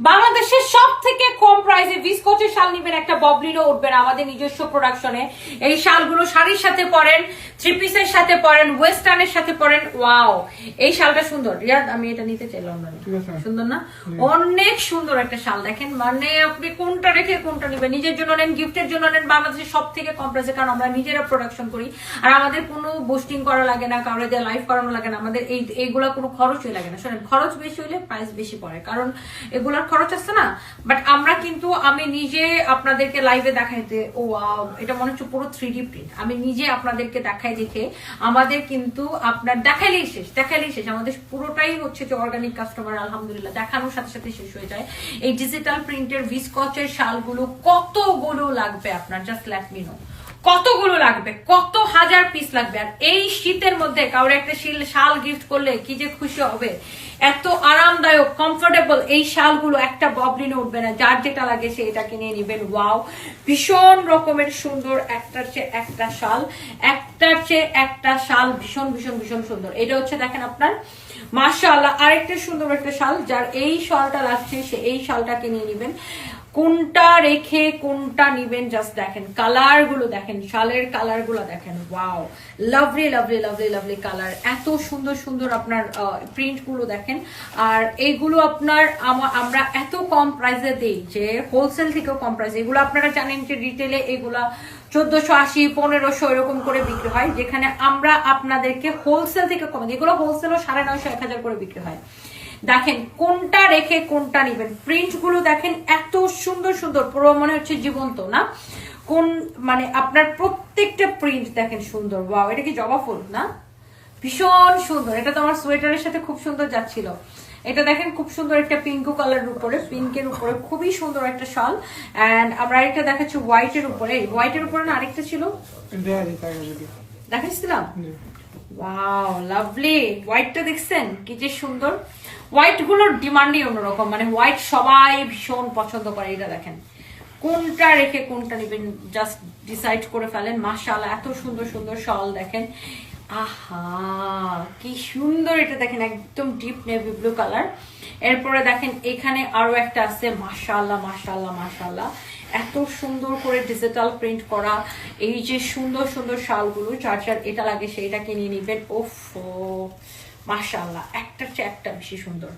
বাংলাদেশের সব থেকে কম প্রাইসে বিস্কচের শাল নিবেন একটা ববলিরও উঠবেন আমাদের নিজস্ব প্রোডাকশনে এই শালগুলো শাড়ির সাথে পরেন থ্রি পিসের সাথে পরেন ওয়েস্টার্নের সাথে পরেন। ওয়াও এই শালটা সুন্দর। রিয়াদ আমি এটা নিতে চাই লন্ডনে সুন্দর না? অনেক সুন্দর একটা শাল। দেখেন মানে আপনি কোনটা রেখে কোনটা নেবেন? নিজের জন্য নেন গিফটের জন্য নেন। বাংলাদেশের সব থেকে কম প্রাইসে কারণ আমরা নিজেরা প্রোডাকশন করি। আর আমাদের কোনো বোস্টিং করা লাগে না কারোর দিয়ে লাইভ করানো লাগে না। আমাদের এই এইগুলা কোনো খরচই লাগে না। শোনেন খরচ বেশি হলে প্রাইস বেশি পড়ে। কারণ এগুলার খরচ আছে না? বাট আমরা কিন্তু, আমি নিজে আপনাদেরকে লাইভে দেখাইতে ও এটা মনে হচ্ছে পুরো থ্রি প্রিন্ট আমি নিজে আপনাদেরকে দেখাই দেখে আমাদের কিন্তু আপনার দেখাইলেই শেষ দেখাইলেই শেষ। আমাদের পুরোটাই হচ্ছে যে অর্গানিক কাস্টমার আলহামদুলিল্লাহ। দেখানোর সাথে সাথে শেষ হয়ে যায়। এই ডিজিটাল প্রিন্টের ভিসকচের শালগুলো কতগুলো লাগবে আপনার? জাস্ট নো কতগুলো লাগবে? কত হাজার পিস লাগবে? আর এই শীতের মধ্যে কাউরে একটা শিল, শাল গিফট করলে কি যে খুশি হবে? এত আরামদায়ক কমফোর্টেবল এই শালগুলো একটা ববলিনে উঠবে না। যার যেটা লাগে সে এটা কিনে নেবেন। ওয়াও! ভীষণ রকমের সুন্দর একটার চেয়ে একটা শাল। একটার চেয়ে একটা শাল ভীষণ ভীষণ ভীষণ সুন্দর। এটা হচ্ছে দেখেন আপনার, মাশাআল্লাহ, আরেকটা সুন্দর একটা শাল। যার এই শালটা লাগছে, সে এই শালটা কিনে নেবেন। কোনটা রেখে কোনটা নিবেন জাস্ট দেখেন। কালারগুলো দেখেন, শালের কালারগুলো দেখেন। Wow lovely lovely lovely lovely colour এত সুন্দর সুন্দর আপনার প্রিন্টগুলো দেখেন। আর এইগুলো আপনার আমা- আমরা এত কম প্রাইসে দিই যে হোলসেল থেকেও কম প্রাইসে এগুলো আপনারা জানেন যে রিটেলে এগুলা চোদ্দশো আশি, পনেরোশো এরকম করে বিক্রি হয়, যেখানে আমরা আপনাদেরকে হোলসেল থেকে কমে দিই। এগুলো হোলসেলও সাড়ে নয়শো, এক হাজার করে বিক্রি হয়। দেখেন কোনটা রেখে কোনটা নিবেন। প্রিন্টগুলো দেখেন এত সুন্দর সুন্দর পুরো মনে হচ্ছে জীবন্ত না? কোন মানে আপনার প্রত্যেকটা প্রিন্ট দেখেন সুন্দর। ওয়াও এটা কি জবা ফুল না? ভীষণ সুন্দর। এটা তো আমার সোয়েটারের সাথে খুব সুন্দর যাচ্ছিল। এটা দেখেন খুব সুন্দর একটা পিঙ্কু কালারের উপরে পিঙ্কের উপরে খুবই সুন্দর একটা শাল। এন্ড আমরা আরেকটা দেখাচ্ছি হোয়াইটের উপরে। হোয়াইটের উপরে না আরেকটা ছিল? দেখাচ্ছিলাম। ওয়াও লাভলি হোয়াইটটা দেখছেন? কি যে সুন্দর। হোয়াইটগুলোর ডিমান্ডই অন্যরকম। মানে হোয়াইট সবাই ভীষণ পছন্দ করে এটা দেখেন। কোনটা রেখে কোনটা নেবেন? জাস্ট ডিসাইড করে ফেলেন। মাসাল এত সুন্দর সুন্দর শল দেখেন। আহা, কি সুন্দর এটা দেখেন, একদম ডিপ নেভি ব্লু কালার এরপরে দেখেন, এখানে আরও একটা আছে, মাশাআল্লাহ মাশাআল্লাহ মাশাআল্লাহ। এত সুন্দর করে ডিজিটাল প্রিন্ট করা, এই যে সুন্দর সুন্দর শালগুলো, যার যার এটা লাগে সেইটা কিনে নিবেন, ওফ, মাশাআল্লাহ একটার চেয়ে একটা বেশি সুন্দর।